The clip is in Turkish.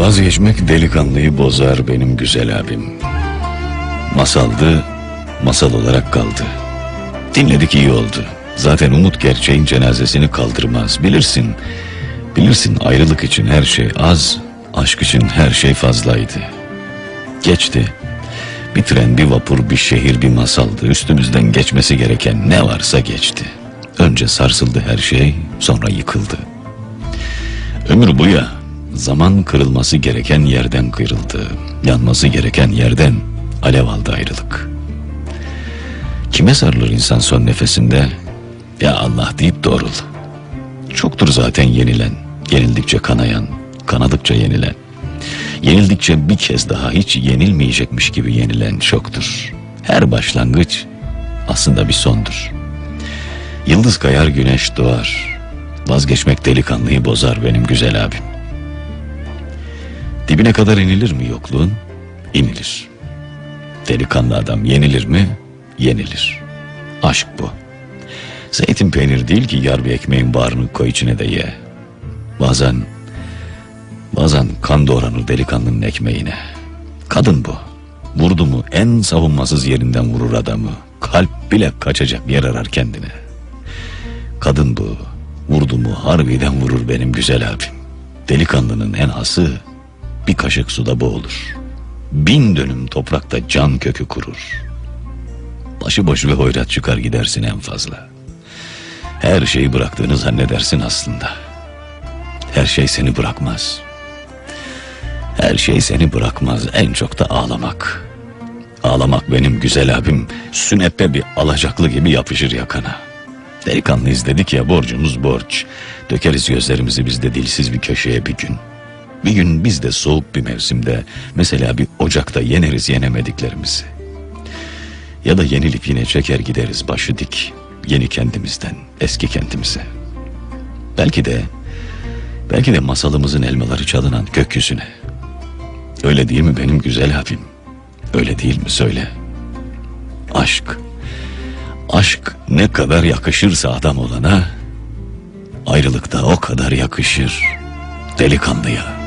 Vazgeçmek delikanlıyı bozar benim güzel abim. Masaldı, masal olarak kaldı. Dinledik iyi oldu. Zaten umut gerçeğin cenazesini kaldırmaz. Bilirsin, bilirsin ayrılık için her şey az, aşk için her şey fazlaydı. Geçti. Bir tren, bir vapur, bir şehir, bir masaldı. Üstümüzden geçmesi gereken ne varsa geçti. Önce sarsıldı her şey, sonra yıkıldı. Ömür bu ya. Zaman kırılması gereken yerden kırıldı. Yanması gereken yerden alev aldı ayrılık. Kime sarılır insan son nefesinde? Ya Allah deyip doğrul. Çoktur zaten yenilen, yenildikçe kanayan, kanadıkça yenilen. Yenildikçe bir kez daha hiç yenilmeyecekmiş gibi yenilen çoktur. Her başlangıç aslında bir sondur. Yıldız kayar güneş doğar. Vazgeçmek delikanlıyı bozar benim güzel abim. Dibine kadar inilir mi yokluğun? İnilir. Delikanlı adam yenilir mi? Yenilir. Aşk bu. Zeytin peynir değil ki yar bir ekmeğin bağrını koy içine de ye. Bazen, bazen kan doğranır delikanlının ekmeğine. Kadın bu. Vurdu mu en savunmasız yerinden vurur adamı. Kalp bile kaçacak yer arar kendine. Kadın bu. Vurdu mu harbiden vurur benim güzel abim. Delikanlının en hası bir kaşık suda boğulur. Bin dönüm toprakta can kökü kurur. Başıboş ve hoyrat çıkar gidersin en fazla. Her şeyi bıraktığını zannedersin aslında. Her şey seni bırakmaz. Her şey seni bırakmaz. En çok da ağlamak. Ağlamak benim güzel abim sünneppe bir alacaklı gibi yapışır yakana. Delikanlıyız dedik ya borcumuz borç. Dökeriz gözlerimizi biz de dilsiz bir köşeye bir gün. Bir gün biz de soğuk bir mevsimde mesela bir ocakta yeneriz yenemediklerimizi. Ya da yenilip yine çeker gideriz başı dik. Yeni kendimizden eski kentimize. Belki de belki de masalımızın elmaları çalınan gökyüzüne. Öyle değil mi benim güzel abim? Öyle değil mi söyle? Aşk. Aşk ne kadar yakışırsa adam olana ayrılık da o kadar yakışır delikanlıya.